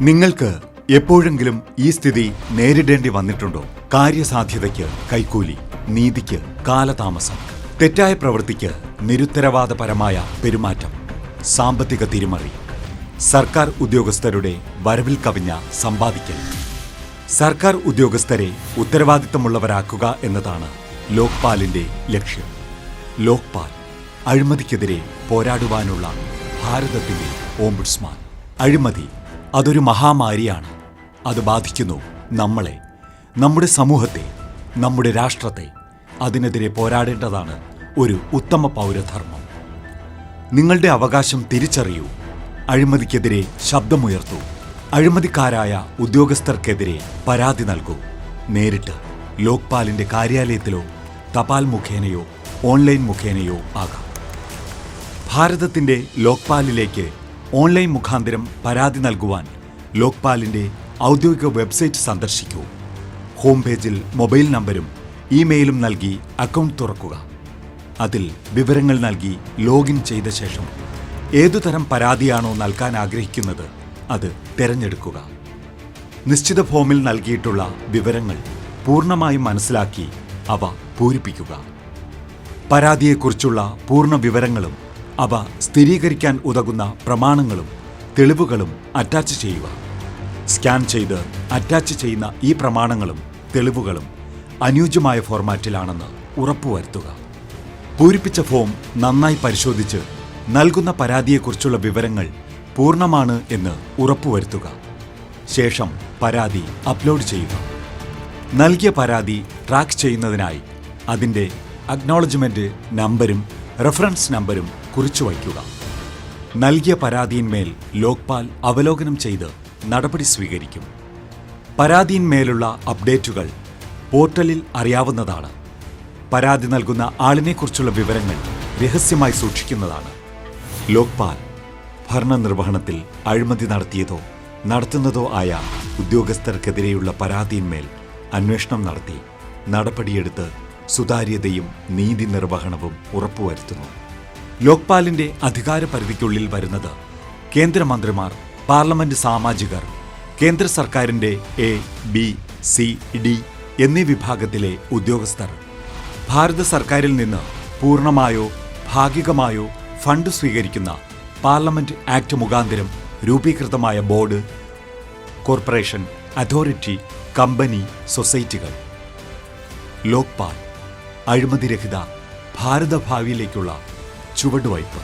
നിങ്ങൾക്ക് എപ്പോഴെങ്കിലും ഈ സ്ഥിതി നേരിടേണ്ടി വന്നിട്ടുണ്ടോ? കാര്യസാധ്യതയ്ക്ക് കൈക്കൂലി നീതിക്ക് കാലതാമസം തെറ്റായ പ്രവൃത്തിക്ക് നിരുത്തരവാദപരമായ പെരുമാറ്റം സാമ്പത്തിക തിരിമറി സർക്കാർ ഉദ്യോഗസ്ഥരുടെ വരവിൽ കവിഞ്ഞ സമ്പാദിക്കൽ. സർക്കാർ ഉദ്യോഗസ്ഥരെ ഉത്തരവാദിത്തമുള്ളവരാക്കുക എന്നതാണ് ലോക്പാലിന്റെ ലക്ഷ്യം. ലോക്പാൽ അഴിമതിക്കെതിരെ പോരാടുവാനുള്ള ഭാരതത്തിന്റെ ഓംബുഡ്സ്മാൻ. അഴിമതി അതൊരു മഹാമാരിയാണ്. അത് ബാധിക്കുന്നു നമ്മളെ നമ്മുടെ സമൂഹത്തെ നമ്മുടെ രാഷ്ട്രത്തെ. അതിനെതിരെ പോരാടേണ്ടതാണ് ഒരു ഉത്തമ പൗരധർമ്മം. നിങ്ങളുടെ അവകാശം തിരിച്ചറിയൂ. അഴിമതിക്കെതിരെ ശബ്ദമുയർത്തൂ. അഴിമതിക്കാരായ ഉദ്യോഗസ്ഥർക്കെതിരെ പരാതി നൽകൂ. നേരിട്ട് ലോക്പാലിന്റെ കാര്യാലയത്തിലോ തപാൽ മുഖേനയോ ഓൺലൈൻ മുഖേനയോ ആകാം. ഭാരതത്തിന്റെ ലോക്പാലിലേക്ക് ഓൺലൈൻ മുഖാന്തരം പരാതി നൽകുവാൻ ലോക്പാലിന്റെ ഔദ്യോഗിക വെബ്സൈറ്റ് സന്ദർശിക്കൂ. ഹോം പേജിൽ മൊബൈൽ നമ്പരും ഇമെയിലും നൽകി അക്കൗണ്ട് തുറക്കുക. അതിൽ വിവരങ്ങൾ നൽകി ലോഗിൻ ചെയ്ത ശേഷം ഏതുതരം പരാതിയാണോ നൽകാൻ ആഗ്രഹിക്കുന്നത് അത് തിരഞ്ഞെടുക്കുക. നിശ്ചിത ഫോമിൽ നൽകിയിട്ടുള്ള വിവരങ്ങൾ പൂർണമായും മനസ്സിലാക്കി അവ പൂരിപ്പിക്കുക. പരാതിയെക്കുറിച്ചുള്ള പൂർണ വിവരങ്ങളും അവ സ്ഥിരീകരിക്കാൻ ഉതകുന്ന പ്രമാണങ്ങളും തെളിവുകളും അറ്റാച്ച് ചെയ്യുക. സ്കാൻ ചെയ്ത് അറ്റാച്ച് ചെയ്യുന്ന ഈ പ്രമാണങ്ങളും തെളിവുകളും അനുയോജ്യമായ ഫോർമാറ്റിലാണെന്ന് ഉറപ്പുവരുത്തുക. പൂരിപ്പിച്ച ഫോം നന്നായി പരിശോധിച്ച് നൽകുന്ന പരാതിയെക്കുറിച്ചുള്ള വിവരങ്ങൾ പൂർണമാണ് എന്ന് ഉറപ്പുവരുത്തുക. ശേഷം പരാതി അപ്ലോഡ് ചെയ്യുക. നൽകിയ പരാതി ട്രാക്ക് ചെയ്യുന്നതിനായി അതിന്റെ അക്നോളജ്മെന്റ് നമ്പരും റെഫറൻസ് നമ്പരും കുറിച്ചു വയ്ക്കുക. നൽകിയ പരാതിയിന്മേൽ ലോക്പാൽ അവലോകനം ചെയ്ത് നടപടി സ്വീകരിക്കും. പരാതിയിന്മേലുള്ള അപ്ഡേറ്റുകൾ പോർട്ടലിൽ അറിയാവുന്നതാണ്. പരാതി നൽകുന്ന ആളിനെക്കുറിച്ചുള്ള വിവരങ്ങൾ രഹസ്യമായി സൂക്ഷിക്കുന്നതാണ്. ലോക്പാൽ ഭരണനിർവഹണത്തിൽ അഴിമതി നടത്തിയതോ നടത്തുന്നതോ ആയ ഉദ്യോഗസ്ഥർക്കെതിരെയുള്ള പരാതിയിന്മേൽ അന്വേഷണം നടത്തി നടപടിയെടുത്ത് സുതാര്യതയും നീതി നിർവഹണവും ഉറപ്പുവരുത്തുന്നു. ലോക്പാലിന്റെ അധികാരപരിധിക്കുള്ളിൽ വരുന്നത് കേന്ദ്രമന്ത്രിമാർ പാർലമെന്റ് സാമാജികർ കേന്ദ്ര സർക്കാരിന്റെ എ ബി സി ഡി എന്നീ വിഭാഗത്തിലെ ഉദ്യോഗസ്ഥർ. ഭാരത സർക്കാരിൽ നിന്ന് പൂർണമായോ ഭാഗികമായോ ഫണ്ട് സ്വീകരിക്കുന്ന പാർലമെന്റ് ആക്ട് മുഖാന്തരം രൂപീകൃതമായ ബോർഡ് കോർപ്പറേഷൻ അതോറിറ്റി കമ്പനി സൊസൈറ്റികൾ. ലോക്പാൽ അഴിമതിരഹിത ഭാരതഭാവിയിലേക്കുള്ള ചുവടുവയ്പ്.